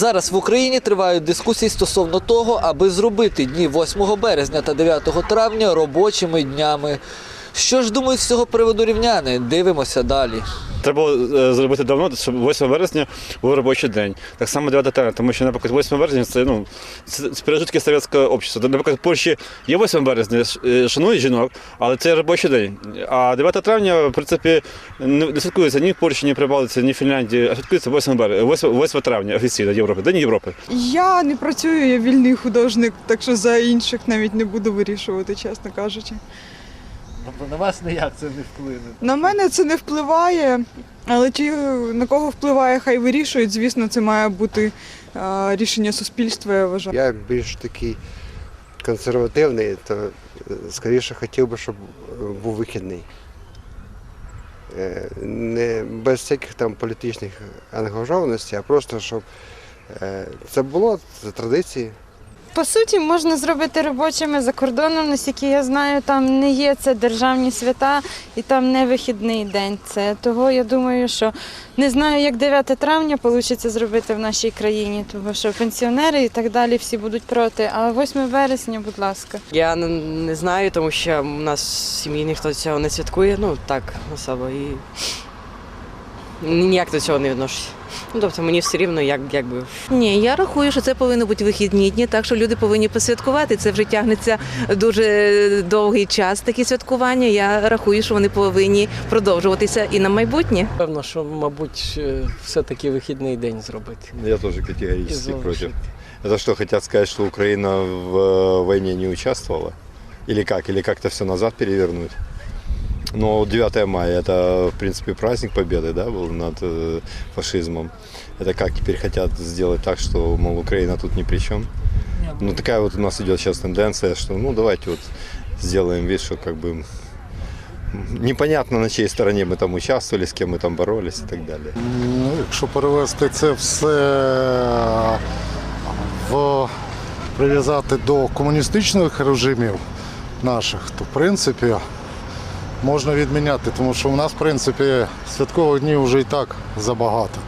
Зараз в Україні тривають дискусії стосовно того, аби зробити дні 8 березня та 9 травня робочими днями. Що ж думають з цього приводу рівняни? Дивимося далі. Треба було е, зробити давно, щоб 8 вересня був робочий день. Так само 9 травня, тому що, наприклад, 8 березня це, ну, це, пережитки совєтського общества. Наприклад, в Польщі є 8 березня, ш- е, шанують жінок, але це робочий день. А 9 травня, в принципі, не святкується ні в Польщі, ні в Прибалтиці, ні в Фінляндії, а святкується 8, березня, 8, 8 травня офіційно Європи, День Європи. Я не працюю, я вільний художник, так що за інших навіть не буду вирішувати, чесно кажучи. Тобто на вас ніяк це не вплине. На мене це не впливає, але ті, на кого впливає, хай вирішують. Звісно, це має бути рішення суспільства, я вважаю. Я більш такий консервативний, то е, скоріше хотів би, щоб е, був вихідний. Е, Не без всяких там політичних ангажованостей, а просто щоб це було це традиції. По суті, можна зробити робочими за кордоном, наскільки я знаю, там не є це державні свята і там не вихідний день. Це того я думаю, що не знаю, як 9 травня вийде зробити в нашій країні, тому що пенсіонери і так далі всі будуть проти. А 8 вересня, будь ласка. Я не, знаю, тому що у нас в сім'ї ніхто цього не святкує, ну так, особо. І ніяк до цього не відношуся. Ну, тобто мені все рівно, як, якби. Ні, я рахую, що це повинні бути вихідні дні, так що люди повинні посвяткувати. Це вже тягнеться дуже довгий час. Такі святкування. Я рахую, що вони повинні продовжуватися і на майбутнє. Певно, що, мабуть, е, все-таки вихідний день зробити. Я категорически завершити. против. Это что, хотят сказать, что Украина в э, войне не участвовала? Или как? Или как-то все назад перевернуть? Но 9 мая это, в принципе, праздник победы, да, был над э, фашизмом. Это как теперь хотят сделать так, что, мол, Украина тут ни при чем? Ну, такая вот у нас идет сейчас тенденция, что, ну, давайте вот сделаем вид, что как бы м, непонятно, на чьей стороне мы там участвовали, с кем мы там боролись и так далее. Ну, якщо перевести це все в прив'язати до комуністичних режимів наших, то в принципі можна відміняти, тому що у нас, в принципі, святкових днів вже і так забагато.